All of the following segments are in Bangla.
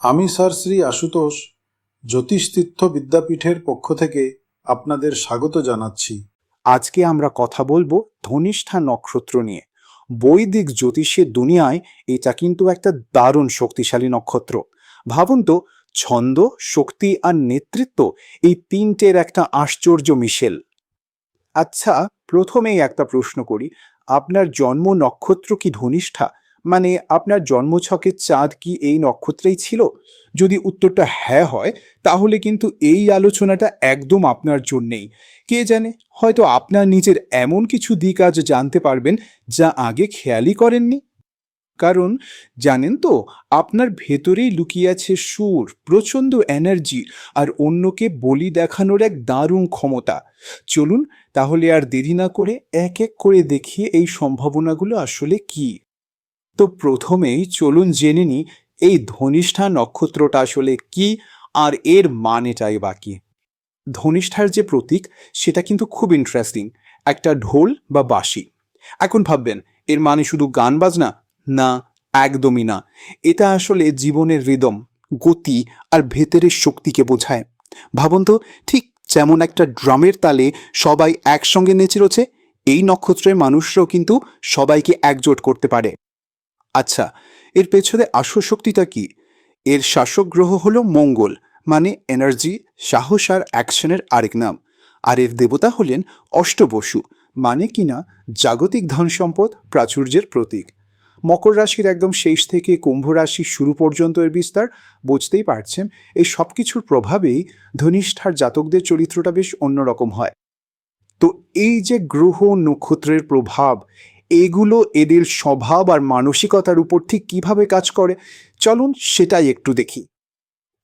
আমি স্যার শ্রী আশুতোষ, জ্যোতিষতীর্থ বিদ্যাপীঠের পক্ষ থেকে আপনাদের স্বাগত জানাচ্ছি। আজকে আমরা কথা বলব ধনিষ্ঠা নক্ষত্র নিয়ে। বৈদিক জ্যোতিষের দুনিয়ায় এটা কিন্তু একটা দারুণ শক্তিশালী নক্ষত্র। ভাবুন তো, ছন্দ, শক্তি আর নেতৃত্ব এই তিনটের একটা আশ্চর্য মিশেল। আচ্ছা প্রথমেই একটা প্রশ্ন করি, আপনার জন্ম নক্ষত্র কি ধনিষ্ঠা? মানে আপনার জন্মছকের চাঁদ কি এই নক্ষত্রেই ছিল? যদি উত্তরটা হ্যাঁ হয়, তাহলে কিন্তু এই আলোচনাটা একদম আপনার জন্যেই। কে জানে, হয়তো আপনার নিজের এমন কিছু দিক আজ জানতে পারবেন যা আগে খেয়ালই করেননি। কারণ জানেন তো, আপনার ভেতরেই লুকিয়ে আছে সুর, প্রচণ্ড এনার্জি আর অন্যকে বলি দেখানোর এক দারুণ ক্ষমতা। চলুন, তাহলে আর দেরি না করে এক এক করে দেখিয়ে এই সম্ভাবনাগুলো আসলে কি? তো প্রথমেই চলুন জেনে নিই এই ধনিষ্ঠা নক্ষত্রটা আসলে কি আর এর মানেটাই বাকি ধনিষ্ঠার যে প্রতীক, সেটা কিন্তু খুব ইন্টারেস্টিং একটা ঢোল বা বাঁশি। এখন ভাববেন, এর মানে শুধু গান বাজনা? না, একদমই না। এটা আসলে জীবনের রিদম গতি আর ভেতরের শক্তিকে বোঝায়। ভাবুন তো, ঠিক যেমন একটা ড্রামের তালে সবাই একসঙ্গে নেচে রয়েছে এই নক্ষত্রের মানুষরাও কিন্তু সবাইকে একজোট করতে পারে। আচ্ছা এর পেছনে আসল শক্তিটা কি? এর শাসক গ্রহ হল মঙ্গল মানে এনার্জি সাহস আর অ্যাকশনের আরেক নাম। আর এর দেবতা হলেন অষ্টবসু মানে কিনা জাগতিক ধন সম্পদ প্রাচুর্যের প্রতীক। মকর রাশির একদম শেষ থেকে কুম্ভ রাশির শুরু পর্যন্ত এর বিস্তার বুঝতেই পারছেন, এই সব কিছুর প্রভাবেই ধনিষ্ঠার জাতকদের চরিত্রটা বেশ অন্যরকম হয়। তো এই যে গ্রহ নক্ষত্রের প্রভাব এগুলো এদের স্বভাব আর মানসিকতার উপর ঠিক কীভাবে কাজ করে? চলুন সেটাই একটু দেখি।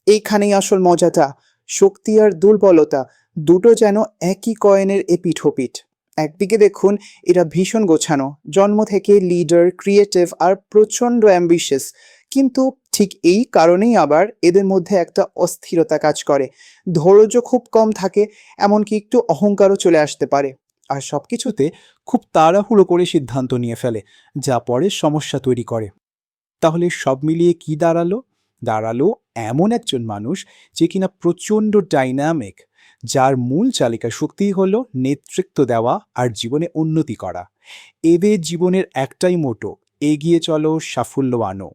এইখানেই আসল মজাটা, শক্তি আর দুর্বলতা দুটো যেন একই কয়েনের এপিঠোপিঠ একদিকে দেখুন, এরা ভীষণ গোছানো, জন্ম থেকে লিডার, ক্রিয়েটিভ আর প্রচণ্ড অ্যাম্বিশিয়াস কিন্তু ঠিক এই কারণেই আবার এদের মধ্যে একটা অস্থিরতা কাজ করে। ধৈর্য খুব কম থাকে, এমনকি একটু অহংকারও চলে আসতে পারে। আর সব কিছুতে খুব তাড়াহুড়ো করে সিদ্ধান্ত নিয়ে ফেলে, যা পরে সমস্যা তৈরি করে। তাহলে সব মিলিয়ে কি দাঁড়াল? দাঁড়াল এমন একজন মানুষ যে কিনা প্রচণ্ড ডাইনামিক, যার মূল চালিকা শক্তি হলো নেতৃত্ব দেওয়া আর জীবনে উন্নতি করা। এদের জীবনের একটাই মোটো, এগিয়ে চলো সাফল্য আনো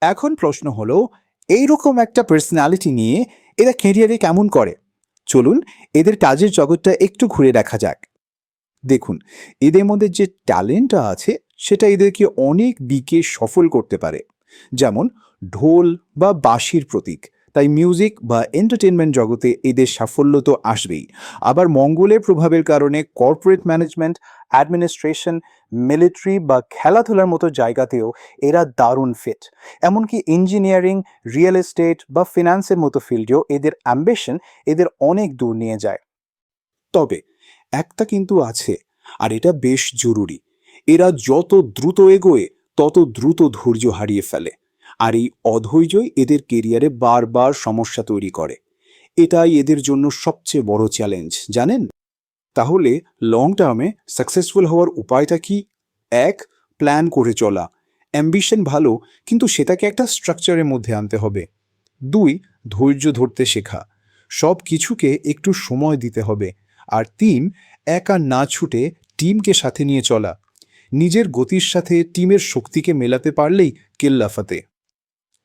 এখন প্রশ্ন হলো, এইরকম একটা পার্সোনালিটি নিয়ে এরা ক্যারিয়ারে কেমন করে? চলুন, এদের কাজের জগৎটা একটু ঘুরে দেখা যাক। দেখুন, এদের মধ্যে যে ট্যালেন্টটা আছে, সেটা এদেরকে অনেক দিকে সফল করতে পারে। যেমন ঢোল বা বাঁশির প্রতীক, তাই মিউজিক বা এন্টারটেনমেন্ট জগতে এদের সাফল্য তো আসবেই। আবার মঙ্গলের প্রভাবের কারণে কর্পোরেট ম্যানেজমেন্ট, অ্যাডমিনিস্ট্রেশন, মিলিটারি বা খেলাধুলার মতো জায়গাতেও এরা দারুণ ফিট। এমনকি ইঞ্জিনিয়ারিং, রিয়েল এস্টেট বা ফিনান্সের মতো ফিল্ডেও এদের অ্যাম্বিশন এদের অনেক দূর নিয়ে যায়। তবে একটা কিন্তু আছে, আর এটা বেশ জরুরি। এরা যত দ্রুত এগোয়, তত দ্রুত ধৈর্য হারিয়ে ফেলে। আর এই অধৈর্যই এদের কেরিয়ারে বারবার সমস্যা তৈরি করে। এটাই এদের জন্য সবচেয়ে বড় চ্যালেঞ্জ জানেন? তাহলে লং টার্মে সাকসেসফুল হওয়ার উপায়টা কি? এক প্ল্যান করে চলা। অ্যাম্বিশন ভালো, কিন্তু সেটাকে একটা স্ট্রাকচারের মধ্যে আনতে হবে। দুই, ধৈর্য ধরতে শেখা। সব কিছুকে একটু সময় দিতে হবে। আর তিন, একা না ছুটে টিমকে সাথে নিয়ে চলা। নিজের গতির সাথে টিমের শক্তিকে মেলাতে পারলেই কেল্লাফাতে।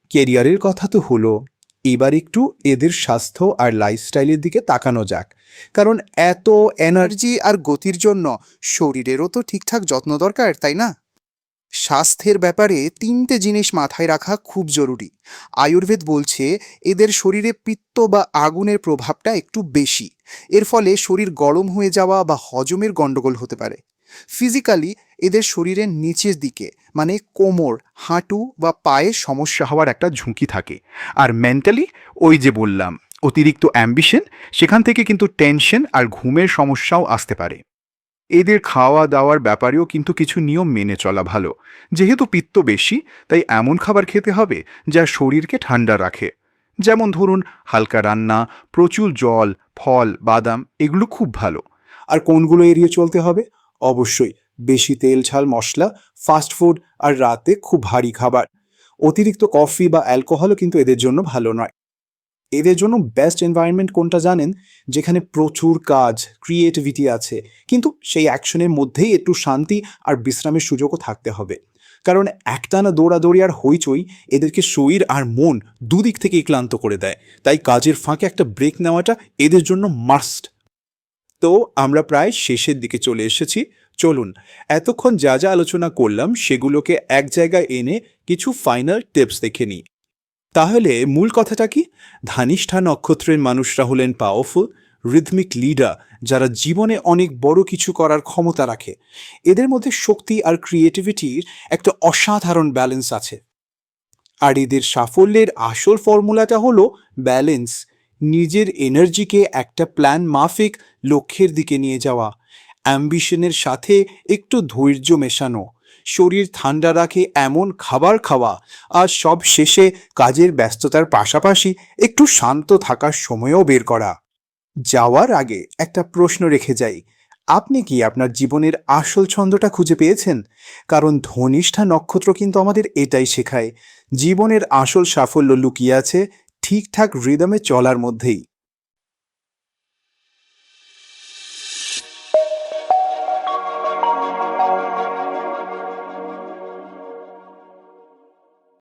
কেরিয়ারের কথা তো হলো, এবার একটু এদের স্বাস্থ্য আর লাইফস্টাইলের দিকে তাকানো যাক। কারণ এত এনার্জি আর গতির জন্য শরীরেরও তো ঠিকঠাক যত্ন দরকার, তাই না? স্বাস্থ্যের ব্যাপারে তিনটে জিনিস মাথায় রাখা খুব জরুরি। আয়ুর্বেদ বলছে, এদের শরীরে পিত্ত বা আগুনের প্রভাবটা একটু বেশি। এর ফলে শরীর গরম হয়ে যাওয়া বা হজমের গণ্ডগোল হতে পারে। ফিজিক্যালি, এদের শরীরের নিচের দিকে মানে কোমর, হাঁটু বা পায়ে সমস্যা হওয়ার একটা ঝুঁকি থাকে। আর মেন্টালি, ওই যে বললাম, অতিরিক্ত অ্যাম্বিশন, সেখান থেকে কিন্তু টেনশন আর ঘুমের সমস্যাও আসতে পারে। এদের খাওয়া দাওয়ার ব্যাপারেও কিন্তু কিছু নিয়ম মেনে চলা ভালো। যেহেতু পিত্ত বেশি, তাই এমন খাবার খেতে হবে যা শরীরকে ঠান্ডা রাখে। যেমন ধরুন, হালকা রান্না, প্রচুর জল, ফল, বাদাম, এগুলো খুব ভালো। আর কোনগুলো এড়িয়ে চলতে হবে? অবশ্যই বেশি তেল, ঝাল, মশলা ফাস্ট ফুড আর রাতে খুব ভারী খাবার। অতিরিক্ত কফি বা অ্যালকোহলও কিন্তু এদের জন্য ভালো নয়। এদের জন্য বেস্ট এনভায়রনমেন্ট কোনটা জানেন? যেখানে প্রচুর কাজ ক্রিয়েটিভিটি আছে। কিন্তু সেই অ্যাকশনের মধ্যেই একটু শান্তি আর বিশ্রামের সুযোগও থাকতে হবে। কারণ একটানা দৌড়াদৌড়ি আর হইচই এদেরকে শরীর আর মন দুদিক থেকেই ক্লান্ত করে দেয়। তাই কাজের ফাঁকে একটা ব্রেক নেওয়াটা এদের জন্য মাস্ট তো আমরা প্রায় শেষের দিকে চলে এসেছি। চলুন, এতক্ষণ যা যা আলোচনা করলাম সেগুলোকে এক জায়গায় এনে কিছু ফাইনাল টিপস দেখে নিই। তাহলে মূল কথাটা কি? ধানিষ্ঠা নক্ষত্রের মানুষরা হলেন পাওয়ারফুল রিদমিক লিডার যারা জীবনে অনেক বড় কিছু করার ক্ষমতা রাখে। এদের মধ্যে শক্তি আর ক্রিয়েটিভিটির একটা অসাধারণ ব্যালেন্স আছে। আর এদের সাফল্যের আসল ফর্মুলাটা হলো ব্যালেন্স নিজের এনার্জিকে একটা প্ল্যান মাফিক লক্ষ্যের দিকে নিয়ে যাওয়া। অ্যাম্বিশনের সাথে একটু ধৈর্য মেশানো। শরীর ঠান্ডা রাখে, এমন খাবার খাওয়া আর সব শেষে কাজের ব্যস্ততার পাশাপাশি একটু শান্ত থাকার সময়ও বের করা। যাওয়ার আগে একটা প্রশ্ন রেখে যাই। আপনি কি আপনার জীবনের আসল ছন্দটা খুঁজে পেয়েছেন? কারণ ধনিষ্ঠা নক্ষত্র কিন্তু আমাদের এটাই শেখায়। জীবনের আসল সাফল্য লুকিয়ে আছে ঠিকঠাক রিদমে চলার মধ্যেই।